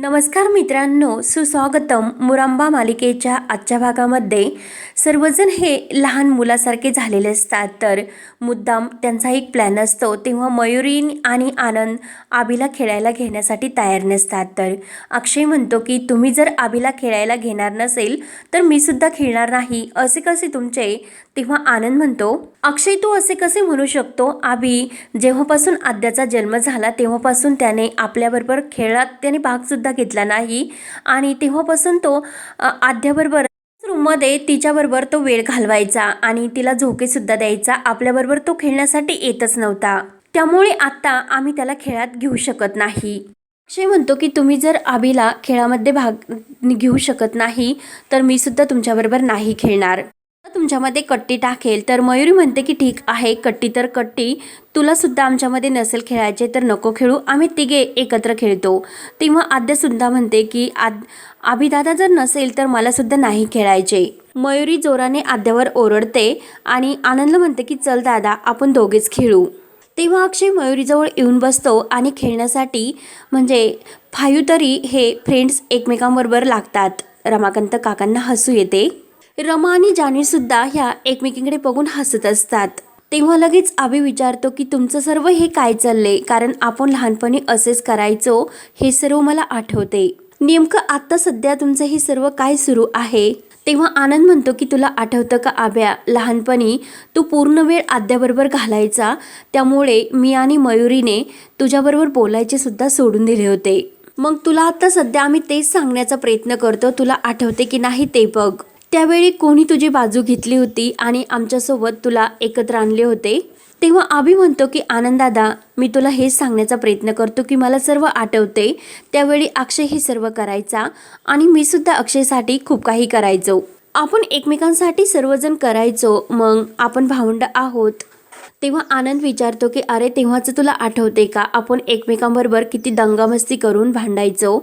नमस्कार मित्रांनो सुस्वागतम मुरांबा मालिकेच्या आजच्या भागामध्ये सर्वजण हे लहान मुलासारखे झालेले असतात. तर मुद्दाम त्यांचा एक प्लॅन असतो तेव्हा मयुरी आणि आनंद आबीला खेळायला घेण्यासाठी तयार नसतात. तर अक्षय म्हणतो की तुम्ही जर आबीला खेळायला घेणार नसेल तर मी सुद्धा खेळणार नाही. असे कसे तुमचे? तेव्हा आनंद म्हणतो अक्षय तू असे कसे म्हणू शकतो? आबी जेव्हापासून आद्याचा जन्म झाला तेव्हापासून त्याने आपल्याबरोबर खेळात त्याने सुद्धा घेतला नाही. आणि तेव्हापासून तो आद्याबरोबर रूममध्ये तिच्याबरोबर तो वेळ घालवायचा आणि तिला झोकेसुद्धा द्यायचा. आपल्याबरोबर तो खेळण्यासाठी येतच नव्हता. त्यामुळे आत्ता आम्ही त्याला खेळात घेऊ शकत नाही. अक्षय म्हणतो की तुम्ही जर आबीला खेळामध्ये भाग घेऊ शकत नाही तर मी सुद्धा तुमच्याबरोबर नाही खेळणार. तुमच्यामध्ये कट्टी टाकेल तर मयुरी म्हणते की ठीक आहे कट्टी तर कट्टी. तुलासुद्धा आमच्यामध्ये नसेल खेळायचे तर नको खेळू. आम्ही तिघे एकत्र खेळतो. तेव्हा आद्यासुद्धा म्हणते की आद आभिदादा जर नसेल तर मला सुद्धा नाही खेळायचे. मयुरी जोराने आद्यावर ओरडते आणि आनंद म्हणते की चल दादा आपण दोघेच खेळू. तेव्हा अक्षय मयुरीजवळ येऊन बसतो आणि खेळण्यासाठी म्हणजे फायू तरी हे फ्रेंड्स एकमेकांबरोबर लागतात. रमाकांत काकांना हसू येते. रमा आणि जान्हवी सुद्धा ह्या एकमेकींकडे बघून हसत असतात. तेव्हा लगेच आबी विचारतो की तुमचं सर्व हे काय चाललंय? कारण आपण लहानपणी असेच करायचो हे सर्व मला आठवते. नेमकं आत्ता सध्या तुमचं हे सर्व काय सुरू आहे? तेव्हा आनंद म्हणतो की तुला आठवतं का आब्या? लहानपणी तू पूर्ण वेळ आद्याबरोबर घालायचा. त्यामुळे मी आणि मयुरीने तुझ्याबरोबर बोलायचे सुद्धा सोडून दिले होते. मग तुला आता सध्या आम्ही तेच सांगण्याचा प्रयत्न करतो. तुला आठवते की नाही ते बघ. त्यावेळी कोणी तुझी बाजू घेतली होती आणि आमच्यासोबत तुला एकत्र आणले होते? तेव्हा आभी म्हणतो की आनंदादा मी तुला हेच सांगण्याचा प्रयत्न करतो की मला सर्व आठवते. त्यावेळी अक्षय हे सर्व करायचा आणि मी सुद्धा अक्षयसाठी खूप काही करायचो. आपण एकमेकांसाठी सर्वजण करायचो मग आपण भावंड आहोत. तेव्हा आनंद विचारतो की अरे तेव्हाचं तुला आठवते का? आपण एकमेकांबरोबर किती दंगामस्ती करून भांडायचो.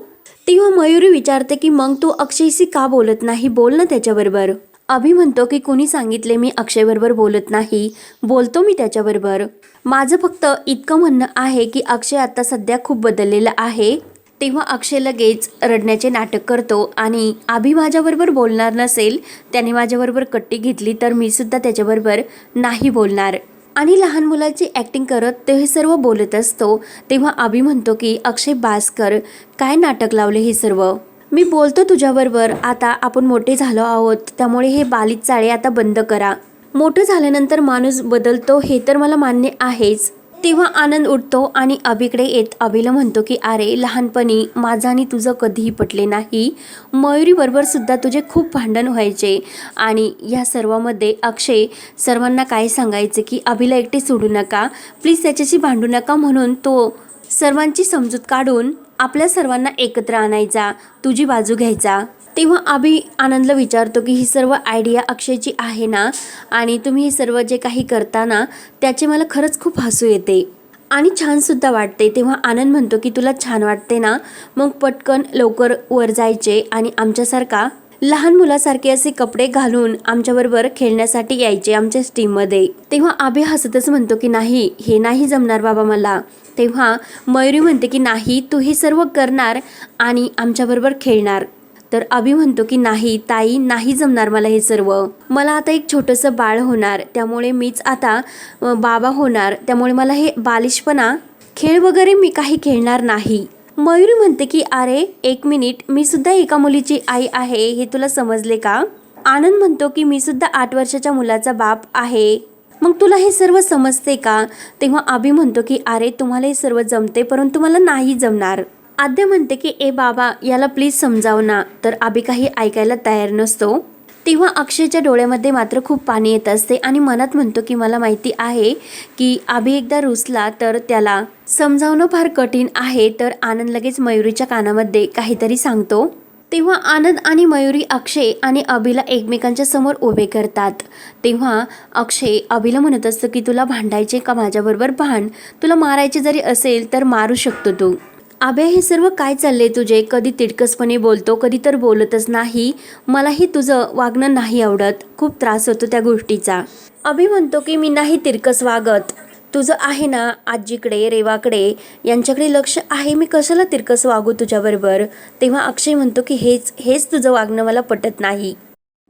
तेव्हा मयुरी विचारते की मग तू अक्षयशी का बोलत नाही? बोल ना त्याच्याबरोबर. अभि म्हणतो की कुणी सांगितले मी अक्षयबरोबर बोलत नाही? बोलतो मी त्याच्याबरोबर. माझं फक्त इतकं म्हणणं आहे की अक्षय आता सध्या खूप बदललेला आहे. तेव्हा अक्षय लगेच रडण्याचे नाटक करतो आणि आभी माझ्याबरोबर बोलणार नसेल त्याने माझ्याबरोबर कट्टी घेतली तर मी सुद्धा त्याच्याबरोबर नाही बोलणार. आणि लहान मुलाची ॲक्टिंग करत ते हे सर्व बोलत असतो तेव्हा आभी म्हणतो की अक्षय बासकर काय नाटक लावले हे सर्व? मी बोलतो तुझ्याबरोबर आता आपण मोठे झालो आहोत त्यामुळे हे बालित चाळे आता बंद करा. मोठं झाल्यानंतर माणूस बदलतो हे तर मला मान्य आहेच. तेव्हा आनंद उठतो आणि अभिकडे येत अभिला म्हणतो की अरे लहानपणी माझं आणि तुझं कधीही पटले नाही. मयुरीबरोबर सुद्धा तुझे खूप भांडण व्हायचे. आणि या सर्वामध्ये अक्षय सर्वांना काय सांगायचे की अभिला एकटे सोडू नका. प्लीज त्याच्याशी भांडू नका म्हणून तो सर्वांची समजूत काढून आपल्या सर्वांना एकत्र आणायचा तुझी बाजू घ्यायचा. तेव्हा आम्ही आनंदला विचारतो की ही सर्व आयडिया अक्षयची आहे ना? आणि तुम्ही हे सर्व जे काही करता ना त्याचे मला खरंच खूप हसू येते. आणि छानसुद्धा वाटते. तेव्हा आनंद म्हणतो की तुला छान वाटते ना? मग पटकन लवकर वर जायचे आणि आमच्यासारखा लहान मुलासारखे असे कपडे घालून आमच्याबरोबर खेळण्यासाठी यायचे आमच्या टीममध्ये तेव्हा आबे हसतच म्हणतो की नाही हे नाही जमणार बाबा मला. तेव्हा मयुरी म्हणते की नाही तू हे सर्व करणार आणि आमच्याबरोबर खेळणार. तर अभि म्हणतो की नाही ताई नाही जमणार मला हे सर्व. मला आता एक छोटंसं बाळ होणार त्यामुळे मीच आता बाबा होणार त्यामुळे मला हे बालिशपणा खेळ वगैरे मी काही खेळणार नाही. मयुरी म्हणते की अरे एक मिनिट. मी सुद्धा एका मुलीची आई आहे. हे तुला समजले का? आनंद म्हणतो की मी सुद्धा आठ वर्षाच्या मुलाचा बाप आहे. मग तुला हे सर्व समजते का? तेव्हा अभि म्हणतो की अरे तुम्हाला हे सर्व जमते परंतु मला नाही जमणार. आद्य म्हणते की ए बाबा याला प्लीज समजाव ना. तर आबी काही ऐकायला तयार नसतो. तेव्हा अक्षयच्या डोळ्यामध्ये मात्र खूप पाणी येत असते आणि मनात म्हणतो की मला माहिती आहे की आभी एकदा रुसला तर त्याला समजावणं फार कठीण आहे तर आनंद लगेच मयुरीच्या कानामध्ये काहीतरी सांगतो. तेव्हा आनंद आणि मयुरी अक्षय आणि अभिला एकमेकांच्या समोर उभे करतात. तेव्हा अक्षय अभिला म्हणत असतो की तुला भांडायचे का माझ्याबरोबर? भांड. तुला मारायचे जरी असेल तर मारू शकतो तू. आब्या हे सर्व काय चालले तुझे? कधी तिडकसपणे बोलतो कधी तर बोलतच नाही. मलाही तुझं वागणं नाही आवडत. खूप त्रास होतो त्या गोष्टीचा. अभि म्हणतो की मी नाही तिरकस वागत. तुझं आहे ना आजीकडे रेवाकडे? यांच्याकडे लक्ष आहे मी कशाला तिरकस वागू तुझ्याबरोबर? तेव्हा अक्षय म्हणतो की हेच हेच तुझं वागणं मला पटत नाही.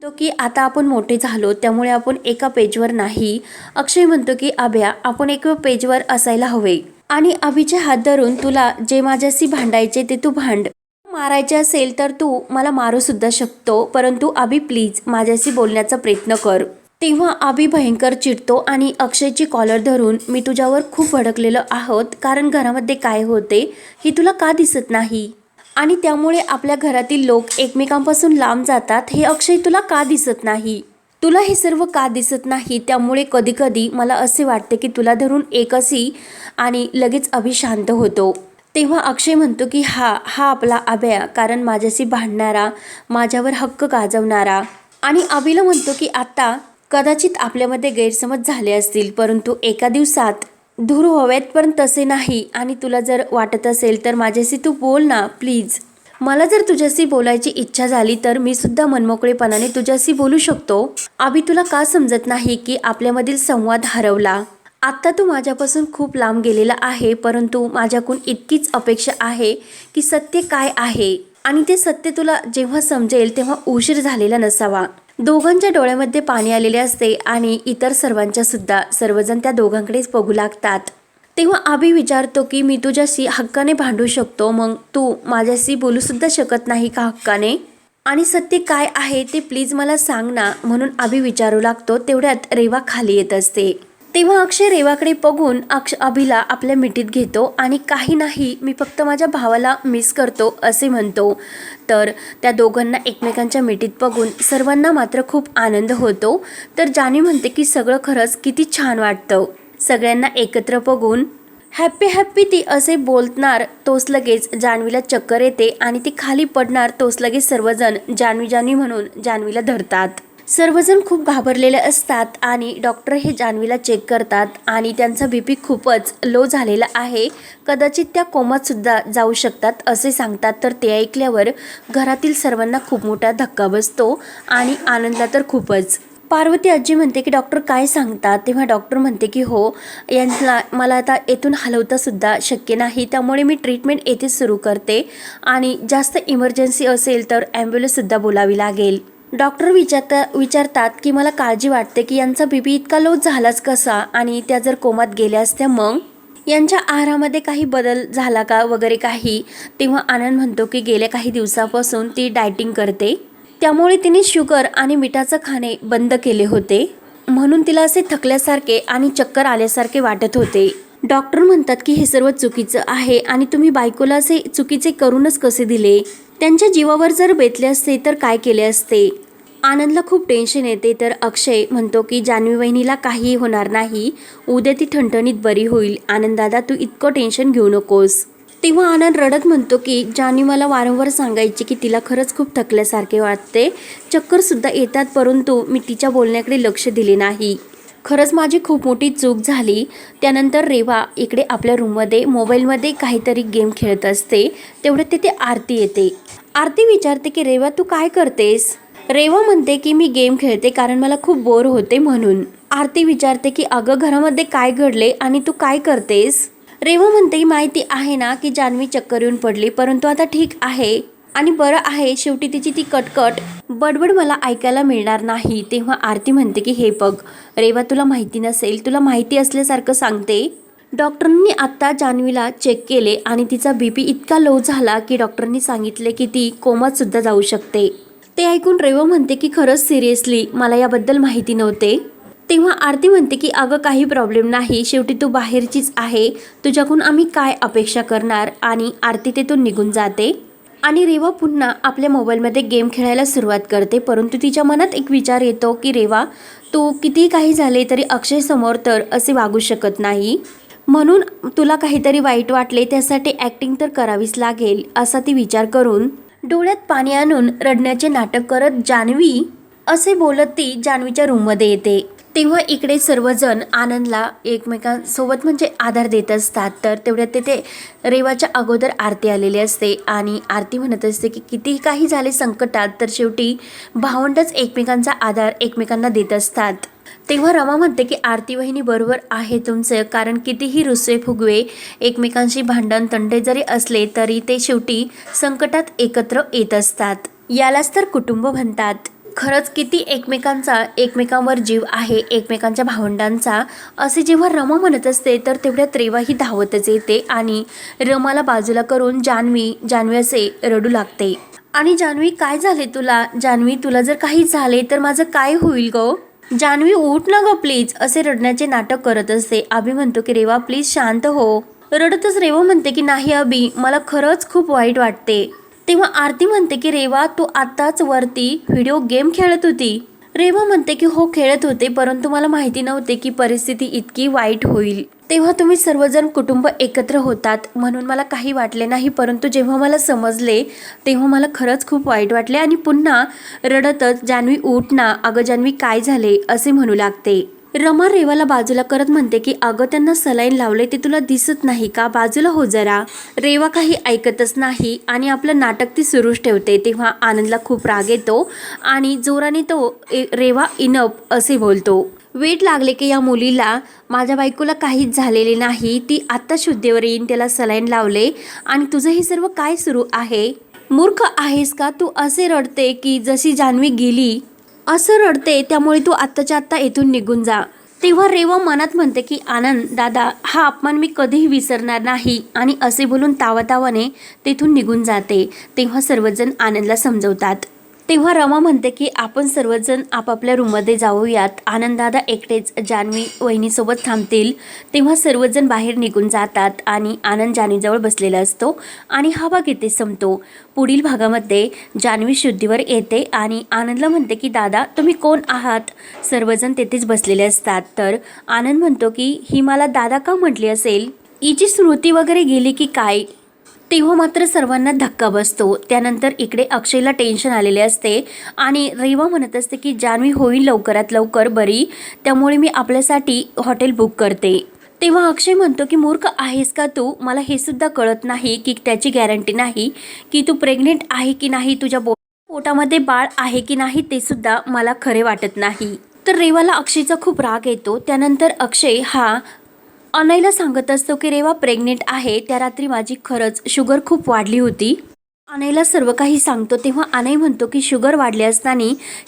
तो की आता आपण मोठे झालो त्यामुळे आपण एका पेजवर नाही. अक्षय म्हणतो की अभ्या आपण एका पेजवर असायला हवे. आणि अभिचे हात धरून तुला जे माझ्याशी भांडायचे ते तू भांड. मारायचे असेल तर तू मला मारू सुद्धा शकतो परंतु अभि प्लीज माझ्याशी बोलण्याचा प्रयत्न कर. तेव्हा अभि भयंकर चिडतो आणि अक्षयची कॉलर धरून मी तुझ्यावर खूप भडकलेलो आहोत कारण घरामध्ये काय होते हे तुला का दिसत नाही? आणि त्यामुळे आपल्या घरातील लोक एकमेकांपासून लांब जातात हे अक्षय तुला का दिसत नाही? तुला हे सर्व का दिसत नाही? त्यामुळे कधीकधी मला असे वाटते की तुला धरून एकसी आणि लगेच अभि शांत होतो. तेव्हा अक्षय म्हणतो की हा हा आपला अभया कारण माझ्याशी भांडणारा माझ्यावर हक्क गाजवणारा. आणि अभिला म्हणतो की आता कदाचित आपल्यामध्ये गैरसमज झाले असतील परंतु एका दिवसात दूर व्हावेत पण तसे नाही. आणि तुला जर वाटत असेल तर माझ्याशी तू बोल ना प्लीज. मला जर तुझ्याशी बोलायची इच्छा झाली तर मी सुद्धा मनमोकळेपणाने तुझ्याशी बोलू शकतो. अभि तुला का समजत नाही की आपल्यामधील संवाद हरवला? आत्ता तू माझ्यापासून खूप लांब गेलेला आहे परंतु माझ्याकडून इतकीच अपेक्षा आहे की सत्य काय आहे आणि ते सत्य तुला जेव्हा समजेल तेव्हा उशीर झालेला नसावा. दोघांच्या डोळ्यामध्ये पाणी आलेले असते आणि इतर सर्वांच्या सुद्धा सर्वजण त्या दोघांकडेच बघू लागतात. तेव्हा आभी विचारतो की मी तुझ्याशी हक्काने भांडू शकतो मग तू माझ्याशी बोलू सुद्धा शकत नाही का हक्काने? आणि सत्य काय आहे ते प्लीज मला सांग ना म्हणून आभी विचारू लागतो तेवढ्यात रेवा खाली येत असते. तेव्हा अक्षय रेवाकडे बघून अक्ष अभिला आपल्या मिठीत घेतो आणि काही नाही मी फक्त माझ्या भावाला मिस करतो असे म्हणतो. तर त्या दोघांना एकमेकांच्या मिठीत बघून सर्वांना मात्र खूप आनंद होतो. तर जानी म्हणते की सगळं खरंच किती छान वाटतं. सगळ्यांना एकत्र बघून हॅप्पी हॅप्पी ती असे बोलणार तोच लगेच जान्हवीला चक्कर येते आणि ती खाली पडणार तोच लगेच सर्वजण जान्हवी जान्हवी म्हणून जान्हवीला धरतात. सर्वजण खूप घाबरलेले असतात आणि डॉक्टर हे जान्हवीला चेक करतात आणि त्यांचा बी पी खूपच लो झालेला आहे. कदाचित त्या कोमातसुद्धा जाऊ शकतात असे सांगतात. तर ते ऐकल्यावर घरातील सर्वांना खूप मोठा धक्का बसतो आणि आनंदला तर खूपच. पार्वती आजी म्हणते की डॉक्टर काय सांगतात? तेव्हा डॉक्टर म्हणते की हो यांना मला आता येथून हलवतासुद्धा शक्य नाही. त्यामुळे मी ट्रीटमेंट येथेच सुरू करते आणि जास्त इमर्जन्सी असेल तर ॲम्ब्युलन्ससुद्धा बोलावी लागेल. डॉक्टर विचारता विचारतात की मला काळजी वाटते की यांचा बीबी इतका लो झालाच कसा आणि त्या जर कोमात गेल्या असत्या मग? यांच्या आहारामध्ये काही बदल झाला का वगैरे काही? तेव्हा आनंद म्हणतो की गेल्या काही दिवसापासून ती डायटिंग करते. त्यामुळे तिने शुगर आणि मिठाचं खाणे बंद केले होते. म्हणून तिला असे थकल्यासारखे आणि चक्कर आल्यासारखे वाटत होते. डॉक्टर म्हणतात की हे सर्व चुकीचं आहे आणि तुम्ही बायकोला असे चुकीचे करूनच कसे दिले? त्यांच्या जीवावर जर बेतले असते तर काय केले असते? आनंदला खूप टेन्शन येते तर अक्षय म्हणतो की जान्हवी वहिनीला काहीही होणार नाही. उद्या ती ठणठणीत बरी होईल. आनंद दादा तू इतकं टेन्शन घेऊ नकोस. तेव्हा आनंद रडत म्हणतो की जान्हवी मला वारंवार सांगायची की तिला खरंच खूप थकल्यासारखे वाटते. चक्करसुद्धा येतात परंतु मी तिच्या बोलण्याकडे लक्ष दिले नाही. खरंच माझी खूप मोठी चूक झाली. त्यानंतर रेवा इकडे आपल्या रूममध्ये मोबाईलमध्ये काहीतरी गेम खेळत असते. तेवढ्यात तिथे आरती येते. आरती विचारते की रेवा तू काय करतेस? रेवा म्हणते की मी गेम खेळते कारण मला खूप बोर होते म्हणून. आरती विचारते की अगं घरामध्ये काय घडले आणि तू काय करतेस? रेवा म्हणते की माहिती आहे ना की जान्हवी चक्कर येऊन पडली परंतु आता ठीक आहे आणि बरं आहे शेवटी तिची ती कटकट. बडबड मला ऐकायला मिळणार नाही. तेव्हा आरती म्हणते की हे बघ रेवा तुला माहिती नसेल तुला माहिती असल्यासारखं सांगते. डॉक्टरांनी आत्ता जान्हवीला चेक केले आणि तिचा बी पी इतका लो झाला की डॉक्टरांनी सांगितले की ती कोमात सुद्धा जाऊ शकते. ते ऐकून रेवा म्हणते की खरंच सिरियसली मला याबद्दल माहिती नव्हते. तेव्हा आरती म्हणते की अगं काही प्रॉब्लेम नाही. शेवटी तू बाहेरचीच आहे. तुझ्याकडून आम्ही काय अपेक्षा करणार? आणि आरती तेथून निघून जाते. आणि रेवा पुन्हा आपल्या मोबाईलमध्ये गेम खेळायला सुरुवात करते. परंतु तिच्या मनात एक विचार येतो की रेवा तू कितीही काही झाले तरी अक्षय समोर तर असे वागू शकत नाही. म्हणून तुला काहीतरी वाईट वाटले त्यासाठी ॲक्टिंग तर करावीच लागेल असा ती विचार करून डोळ्यात पाणी आणून रडण्याचे नाटक करत जान्हवी असे बोलत ती जान्हवीच्या रूममध्ये येते. तेव्हा इकडे सर्वजण आनंदला एकमेकांसोबत म्हणजे आधार देत असतात तर तेवढ्यात तिथे रेवाच्या अगोदर आरती आलेली असते आणि आरती म्हणत असते की कितीही काही झाले संकटात तर शेवटी भावंडच एकमेकांचा आधार एकमेकांना देत असतात. तेव्हा रमा म्हणते की आरती वहिनी बरोबर आहे तुमचं कारण कितीही रुसवे फुगवे एकमेकांशी भांडण तंटे जरी असले तरी ते शेवटी संकटात एकत्र येत असतात. यालाच तर कुटुंब म्हणतात. खरंच किती एकमेकांचा एकमेकांवर जीव आहे एकमेकांच्या भावंडांचा. असे जेव्हा रमा म्हणत असते तर तेवढ्यात रेवाही धावतच येते आणि रमाला बाजूला करून जान्हवी जान्हवी असे रडू लागते. आणि जान्हवी काय झाले तुला? जान्हवी तुला जर काही झाले तर माझं काय होईल गो? जान्हवी उठ ना ग प्लीज असे रडण्याचे नाटक करत असते. आभी म्हणतो की रेवा प्लीज शांत हो. रडतच रेवा म्हणते की नाही अभि मला खरंच खूप वाईट वाटते. तेव्हा आरती म्हणते की रेवा तू आत्ताच वरती व्हिडिओ गेम खेळत होती. रेवा म्हणते की हो खेळत होते परंतु मला माहिती नव्हते की परिस्थिती इतकी वाईट होईल. तेव्हा तुम्ही सर्वजण कुटुंब एकत्र होतात म्हणून मला काही वाटले नाही परंतु जेव्हा मला समजले तेव्हा मला खरंच खूप वाईट वाटले आणि पुन्हा रडतच जान्हवी उठ ना. अगं जान्हवी काय झाले? असे म्हणू लागते. रमा रेवाला बाजूला करत म्हणते की अगं त्यांना सलाईन लावले ते तुला दिसत नाही का? बाजूला हो जरा. रेवा काही ऐकतच नाही आणि आपलं नाटक ती सुरूच ठेवते. तेव्हा आनंदला खूप राग येतो आणि जोराने तो ए- रेवा इनप असे बोलतो. वेट लागले की या मुलीला माझ्या बायकोला काहीच झालेले नाही. ती आत्ता शुद्धीवर येईन त्याला सलाईन लावले. आणि तुझं हे सर्व काय सुरू आहे? मूर्ख आहेस का? तू असे रडते की जशी जान्हवी गेली असं रडते. त्यामुळे तू आत्ताच्या आत्ता येथून निघून जा. तेव्हा रेवा मनात म्हणते की आनंद दादा हा अपमान मी कधीही विसरणार नाही. आणि असे बोलून तावातावाने तेथून निघून जाते. तेव्हा सर्वजण आनंदला समजवतात. तेव्हा रमा म्हणते की आपण सर्वजण आपापल्या रूममध्ये जाऊयात. आनंददादा एकटेच जान्हवी वहिनीसोबत थांबतील. तेव्हा सर्वजण बाहेर निघून जातात आणि आनंद जान्हवीजवळ बसलेला असतो आणि हा भाग इथे संपतो. पुढील भागामध्ये जान्हवी शुद्धीवर येते आणि आनंदला म्हणते की दादा तुम्ही कोण आहात? सर्वजण तेथेच बसलेले असतात. तर आनंद म्हणतो की ही मला दादा का म्हटली असेल? हिची स्मृती वगैरे गेली की काय? तेव्हा मात्र सर्वांना धक्का बसतो. त्यानंतर इकडे अक्षयला टेन्शन आलेले असते आणि रेवा म्हणत असते की जान्हवी होईल लवकरात लवकर बरी. त्यामुळे मी आपल्यासाठी हॉटेल बुक करते. तेव्हा अक्षय म्हणतो की मूर्ख आहेस का तू? मला हे सुद्धा कळत नाही की त्याची गॅरंटी नाही की तू प्रेग्नेंट आहे की नाही तुझ्या बो पोटामध्ये बाळ आहे की नाही ते सुद्धा मला खरे वाटत नाही. तर रेवाला अक्षयचा खूप राग येतो. त्यानंतर अक्षय हा अनयला सांगत असतो की रेवा प्रेग्नेंट आहे त्या रात्री माझी खरंच शुगर खूप वाढली होती. अनयला सर्व काही सांगतो तेव्हा अनय म्हणतो की शुगर वाढले असताना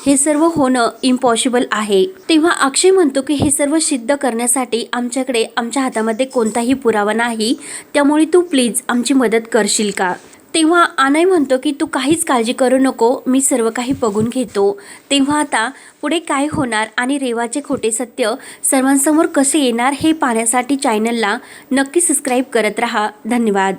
हे सर्व होणं इम्पॉसिबल आहे. तेव्हा अक्षय म्हणतो की हे सर्व सिद्ध करण्यासाठी आमच्याकडे आमच्या हातामध्ये कोणताही पुरावा नाही त्यामुळे तू प्लीज आमची मदत करशील का? तेव्हा अनय म्हणतो की तू काहीच काळजी करू नको मी सर्व काही बघून घेतो. तेव्हा आता पुढे काय होणार आणि रेवाचे खोटे सत्य सर्वांसमोर कसे येणार हे पाहण्यासाठी चॅनलला नक्की सबस्क्राईब करत राहा. धन्यवाद.